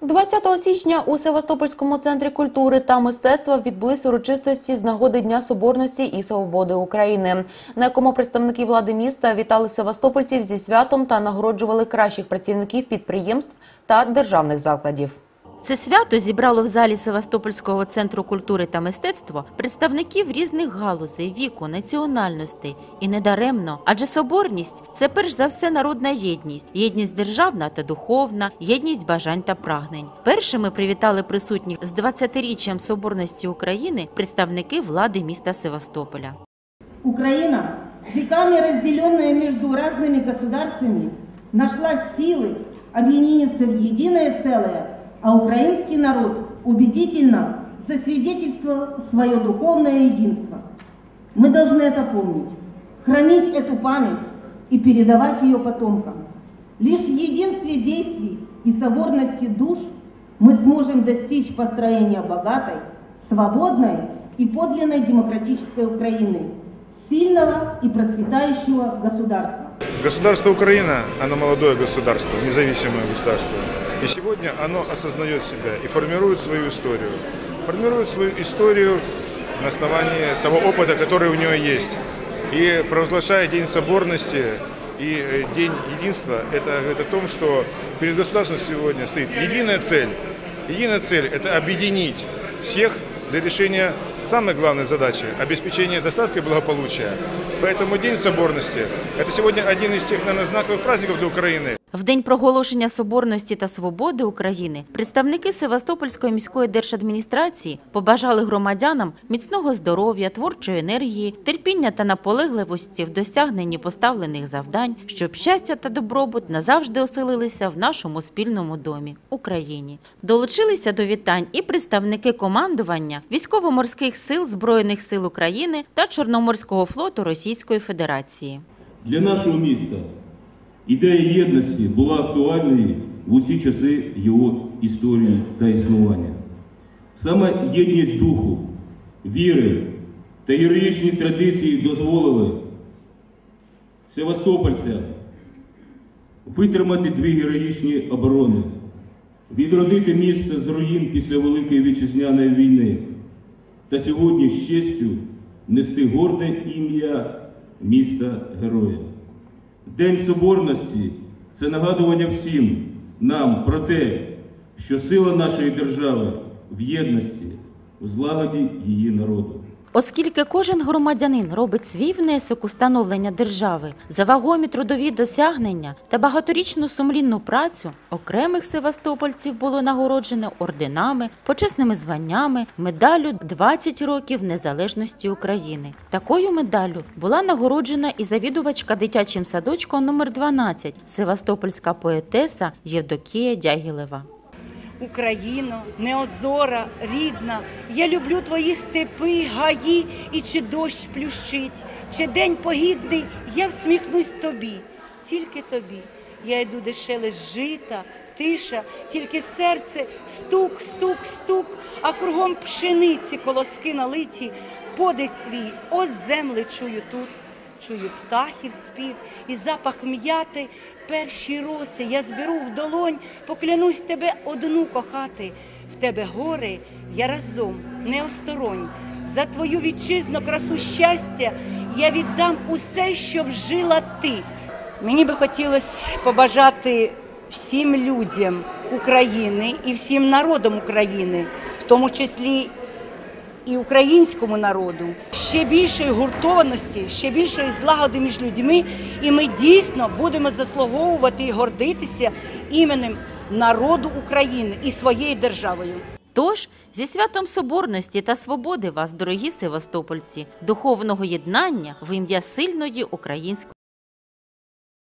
20 січня у Севастопольському центрі культури та мистецтва відбулись урочистості з нагоди Дня Соборності і Свободи України, на якому представники влади міста вітали севастопольців зі святом та нагороджували кращих працівників підприємств та державних закладів. Це свято зібрало в залі Севастопольського центру культури та мистецтва представників різних галузей, віку, національностей. І недаремно, адже соборність це перш за все народна єдність, єдність державна та духовна, єдність бажань та прагнень. Першими привітали присутніх з 20-річчям соборності України представники влади міста Севастополя. Украина, веками разделенная между разными государствами, нашла силы объединиться в единое целое, А украинский народ убедительно засвидетельствовал свое духовное единство. Мы должны это помнить, хранить эту память и передавать ее потомкам. Лишь в единстве действий и соборности душ мы сможем достичь построения богатой, свободной и подлинной демократической Украины, сильного и процветающего государства. Государство Украина, оно молодое государство, независимое государство. И сегодня оно осознает себя и формирует свою историю. Формирует свою историю на основании того опыта, который у него есть. И провозглашая День соборности и э, День единства, это говорит о том, что перед государством сегодня стоит единая цель. Единая цель – это объединить всех для решения самой главной задачи – обеспечения достатка и благополучия. Поэтому День соборности – это сегодня один из тех, наверное, знаковых праздников для Украины. В день проголошення соборності та свободи України представники Севастопольської міської держадміністрації побажали громадянам міцного здоров'я, творчої енергії, терпіння та наполегливості в досягненні поставлених завдань, щоб щастя та добробут назавжди оселилися в нашому спільному домі Україні. Долучилися до вітань і представники командування військово-морських сил Збройних сил України та Чорноморського флоту Російської Федерації. Для нашого міста ідея єдності була актуальною в усі часи його історії та існування. Саме єдність духу, віри та героїчні традиції дозволили Севастопольцям витримати дві героїчні оборони, відродити місто з руїн після Великої Вітчизняної війни та сьогодні з честю нести горде ім'я міста героя. День Соборності це нагадування всім нам про те, що сила нашої держави в єдності, в злагоді її народу. Оскільки кожен громадянин робить свій внесок у становлення держави за вагомі трудові досягнення та багаторічну сумлінну працю, окремих севастопольців було нагороджено орденами, почесними званнями, медаллю 20 років незалежності України. Такою медаллю була нагороджена і завідувачка дитячим садочком номер 12 Севастопольська поетеса Євдокія Дягілева. Україно, неозора, рідна, я люблю твої степи, гаї, і чи дощ плющить, чи день погідний, я всміхнусь тобі, тільки тобі. Я йду де жита, тиша, тільки серце, стук, стук, стук, а кругом пшениці колоски налиті, подих твій, ось земли чую тут. Чую птахів спів і запах м'яти, перші роси я зберу в долонь, поклянусь тебе одну кохати. В тебе гори я разом, не осторонь. За твою вітчизну красу щастя я віддам усе, щоб жила ти. Мені би хотілося побажати всім людям України і всім народам України, в тому числі і українському народу ще більшої гуртованості, ще більшої злагоди між людьми, і ми дійсно будемо заслуговувати і гордитися іменем народу України і своєю державою. Тож зі святом Соборності та свободи вас, дорогі севастопольці, духовного єднання в ім'я сильної української.